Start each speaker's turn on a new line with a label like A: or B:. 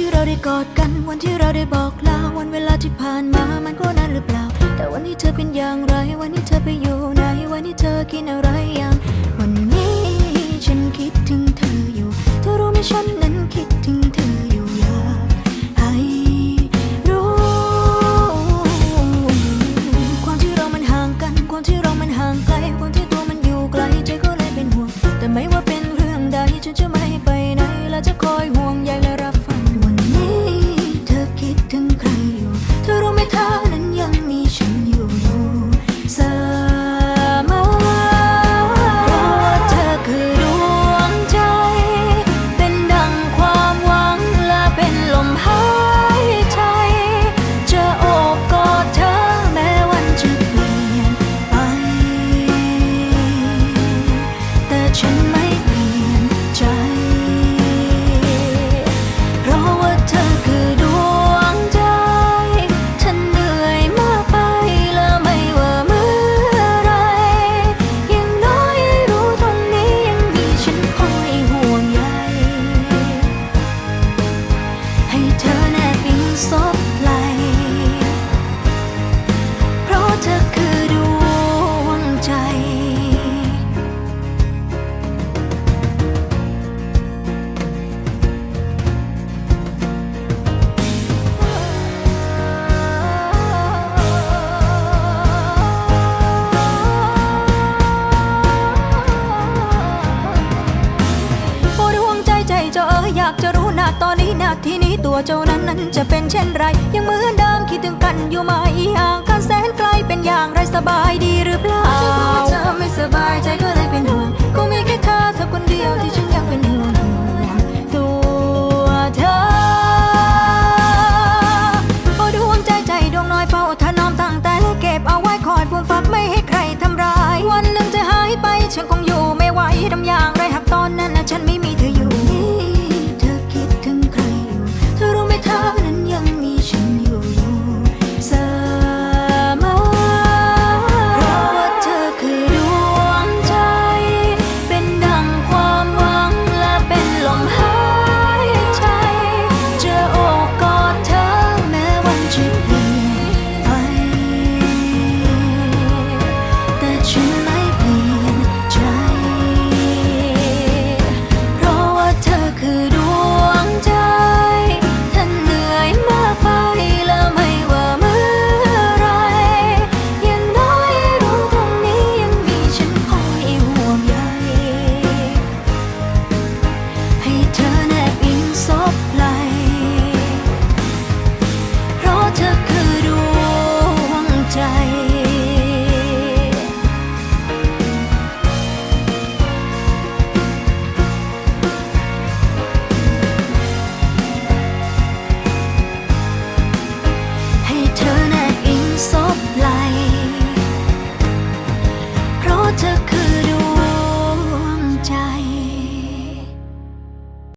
A: ที่เราได้กอดกัน วันที่เราได้บอกลา วันเวลาที่ผ่านมา มันก็นานหรือเปล่า แต่วันนี้เธอเป็นอย่างไร วันนี้เธอไปอยู่ไหน วันนี้เธอกินอะไรอยังวันนี้ฉันคิดถึงเธออยู่ เธอรู้ไหมฉันนั้นคิดถึงเธออยู่อยากให้รู้ ความที่เรามันห่างกัน ความที่เรามันห่างไกล ความที่ตัวมันอยู่ไกล ใจก็เลยเป็นห่วง แต่ไม่ว่าเป็นเรื่องใด ฉันจะไม่ไปไหน และจะคอยห่วงใย ทีนี้ตัวเจ้านั้นนั้นจะเป็นเช่นไร ยังเหมือนเดิมคิดถึงกันอยู่ไหมห่างกันแสนไกลเป็นอย่างไรสบายดีหรือเปล่า you.